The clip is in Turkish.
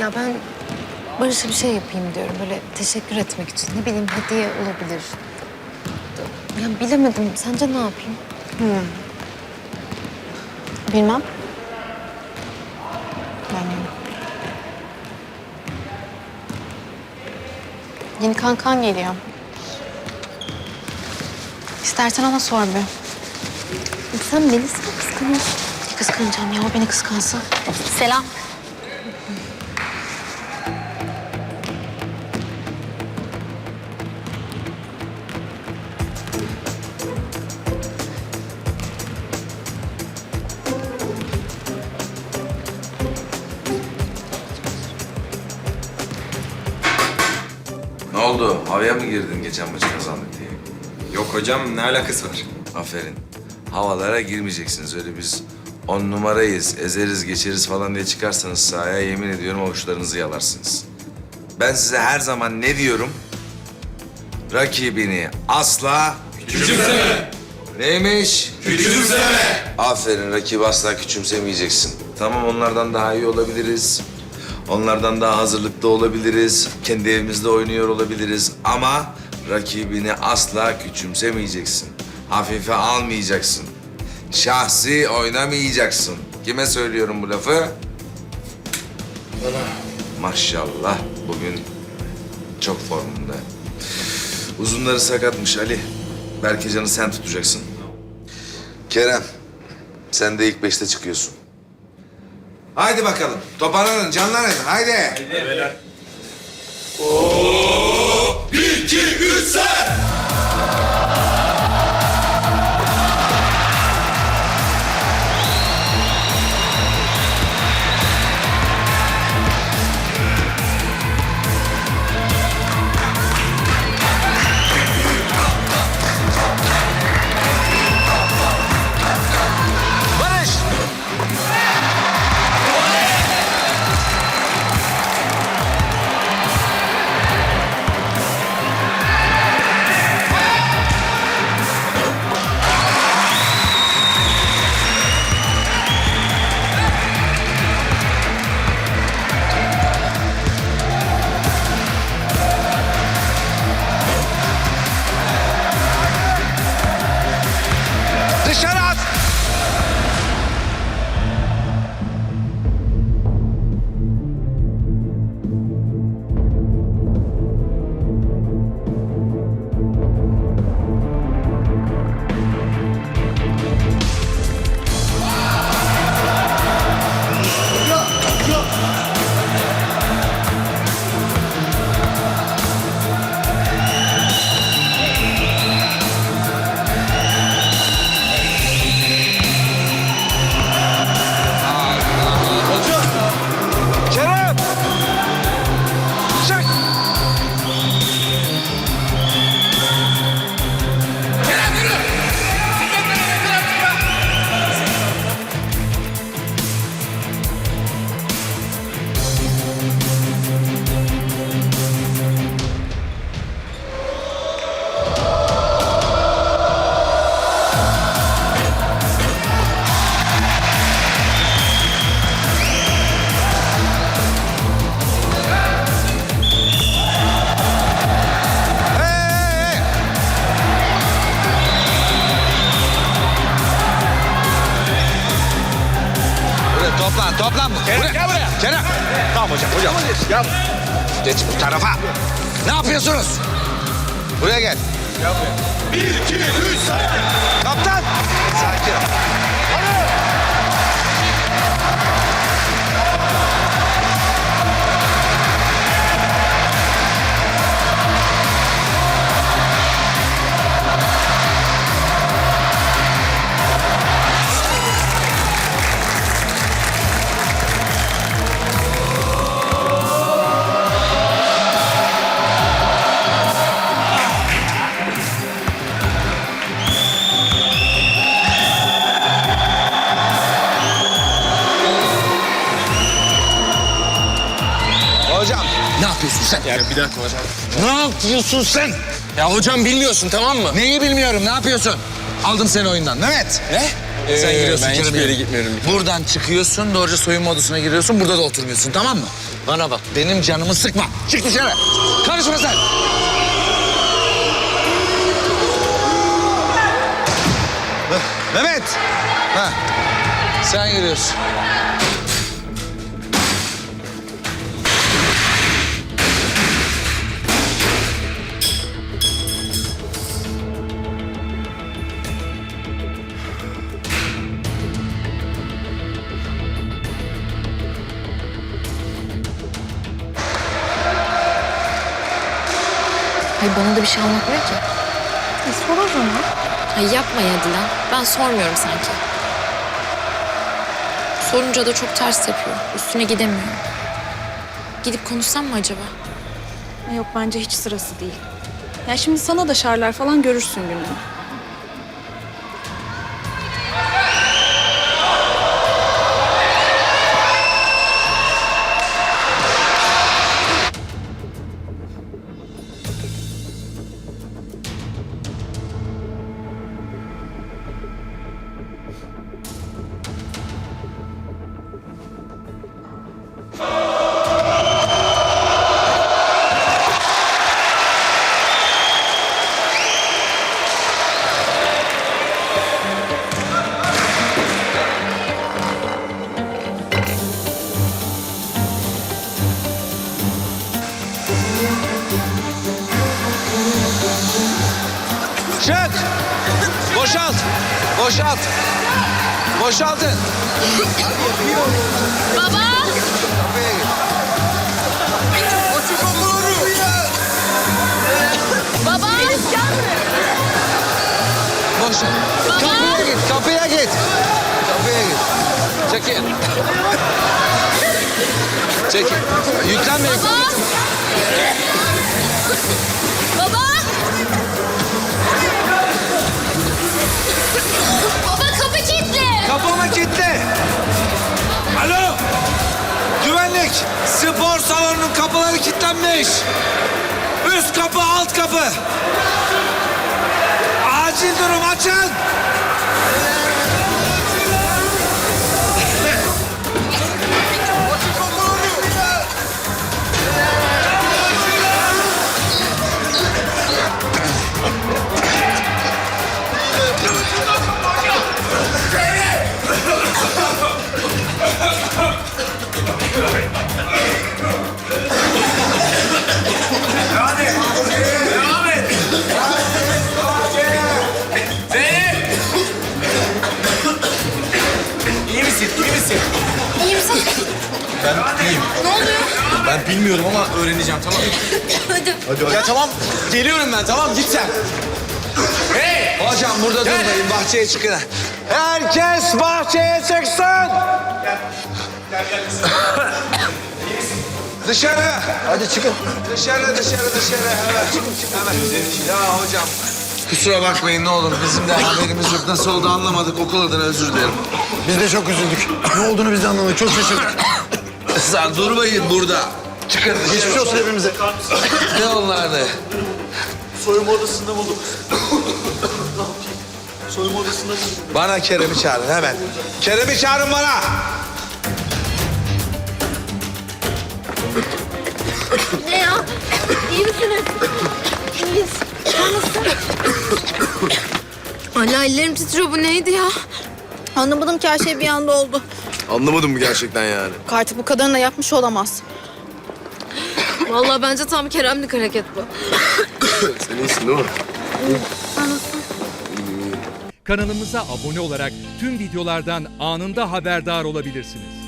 Ya ben Barış'a bir şey yapayım diyorum. Böyle teşekkür etmek için. Ne bileyim hediye olabilir. Ya bilemedim. Sence ne yapayım? Bilmem. Yani... Yeni kankan geliyor. İstersen ona sor bir. Sen Melis'i mi kıskanıyorsun? Ne kıskanacağım ya o beni kıskansın. Selam. Oldu? Havaya mı girdin geçen maçı kazandık diye? Yok hocam ne alakası var? Aferin. Havalara girmeyeceksiniz. Öyle biz on numarayız, ezeriz, geçeriz falan diye çıkarsanız sahaya yemin ediyorum avuçlarınızı yalarsınız. Ben size her zaman ne diyorum? Rakibini asla... Küçümseme! Neymiş? Küçümseme! Aferin, rakibi asla küçümsemeyeceksin. Tamam onlardan daha iyi olabiliriz. Onlardan daha hazırlıklı olabiliriz. Kendi evimizde oynuyor olabiliriz. Ama rakibini asla küçümsemeyeceksin. Hafife almayacaksın. Şahsi oynamayacaksın. Kime söylüyorum bu lafı? Maşallah bugün çok formunda. Uzunları sakatmış Ali. Berkecan'ı sen tutacaksın. Kerem, sen de ilk beşte çıkıyorsun. Haydi bakalım. Toparlanın, canlanın. Haydi. Barış! Toplan. Kerem, gel buraya. Kerem. Tamam hocam, hocam. Gel. Geç bu tarafa. Ne yapıyorsunuz? Buraya gel. Gel buraya. Bir, iki, üç. Kaptan. Hocam. Ne yapıyorsun sen? Yani bir dakika hocam. Ne yapıyorsun sen? Ya hocam bilmiyorsun tamam mı? Neyi bilmiyorum, ne yapıyorsun? Aldım seni oyundan. Mehmet. Ne? Sen Ee, giriyorsun ben hiçbir yere gitmiyorum. Buradan çıkıyorsun, doğruca soyunma odasına giriyorsun. Burada da oturmuyorsun, tamam mı? Bana bak benim canımı sıkma. Çık dışarı. Karışma sen. Mehmet. Ha. Sen giriyorsun. Hayır bana da bir şey anlatmıyor ki. E, sor o zaman. Ay yapma ya Dilan. Ben sormuyorum sanki. Sorunca da çok ters yapıyor. Üstüne gidemiyorum. Gidip konuşsam mı acaba? Yok bence hiç sırası değil. Ya şimdi sana da şarlar falan görürsün gününü. Boşalt. Boşaltın. Baba! Baba! Boşalt. Kapıya git. Kapıya git. Kapıya git. Çekil. Çekil. Yüklenme. Baba! Spor salonunun kapıları kilitlenmiş. Üst kapı, alt kapı. Acil durum açın. Ben iyiyim. Ne oluyor? Ben bilmiyorum ama öğreneceğim tamam Hadi. Ya tamam geliyorum ben tamam git sen. Hey! Hocam burada durmayın. Bahçeye çıkın. Herkes bahçeye çıksın. Dışarı. Hadi çıkın. Dışarı, dışarı, dışarı. Hemen çıkın, çıkın hemen. Ya hocam. Kusura bakmayın ne olur. Bizim de haberimiz yok. Nasıl oldu anlamadık. Okul adına özür dilerim. Biz de çok üzüldük. Ne olduğunu biz de anlamadık. Çok şaşırdık. Sen durmayın burada. Çıkın. Geçmiş olsun hepimize. Ne onlar ne? Soyunma odasında bulduk. Soyunma odasında bulduk. Bana Kerem'i çağırın hemen. Kerem'i çağırın bana. Ne ya? İyi misiniz? İyiyiz. Nasılsın? Hala ellerim titriyor. Bu neydi ya? Anlamadım ki her şey bir anda oldu. Anlamadım mı gerçekten yani? Artık bu kadarını da yapmış olamaz. Vallahi bence tam Kerem'lik hareket bu. Sen iyisin değil mi? Kanalımıza abone olarak tüm videolardan anında haberdar olabilirsiniz.